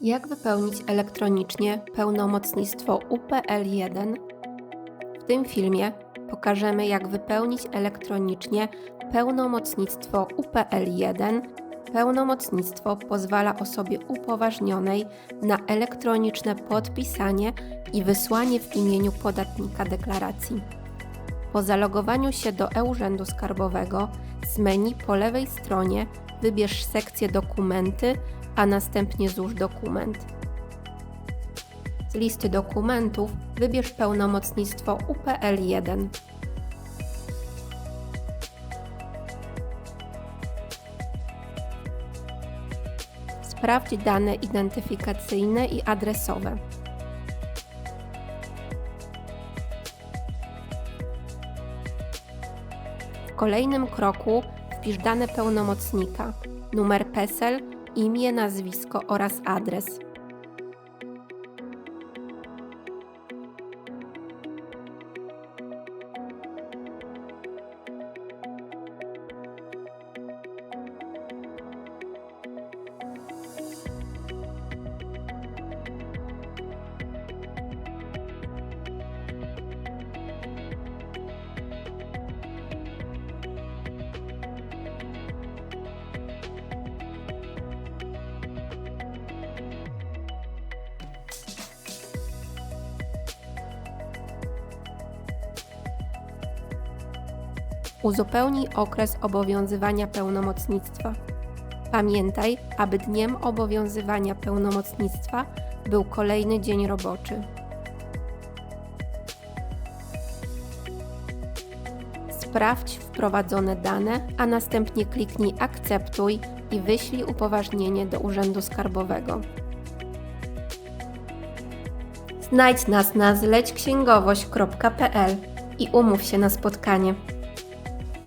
Jak wypełnić elektronicznie pełnomocnictwo UPL1? W tym filmie pokażemy, jak wypełnić elektronicznie pełnomocnictwo UPL1. Pełnomocnictwo pozwala osobie upoważnionej na elektroniczne podpisanie i wysłanie w imieniu podatnika deklaracji. Po zalogowaniu się do e-Urzędu Skarbowego z menu po lewej stronie wybierz sekcję Dokumenty, a następnie złóż dokument. Z listy dokumentów wybierz pełnomocnictwo UPL1. Sprawdź dane identyfikacyjne i adresowe. Kolejnym kroku wpisz dane pełnomocnika, numer PESEL, imię, nazwisko oraz adres. Uzupełnij okres obowiązywania pełnomocnictwa. Pamiętaj, aby dniem obowiązywania pełnomocnictwa był kolejny dzień roboczy. Sprawdź wprowadzone dane, a następnie kliknij Akceptuj i wyślij upoważnienie do Urzędu Skarbowego. Znajdź nas na zlećksięgowość.pl i umów się na spotkanie.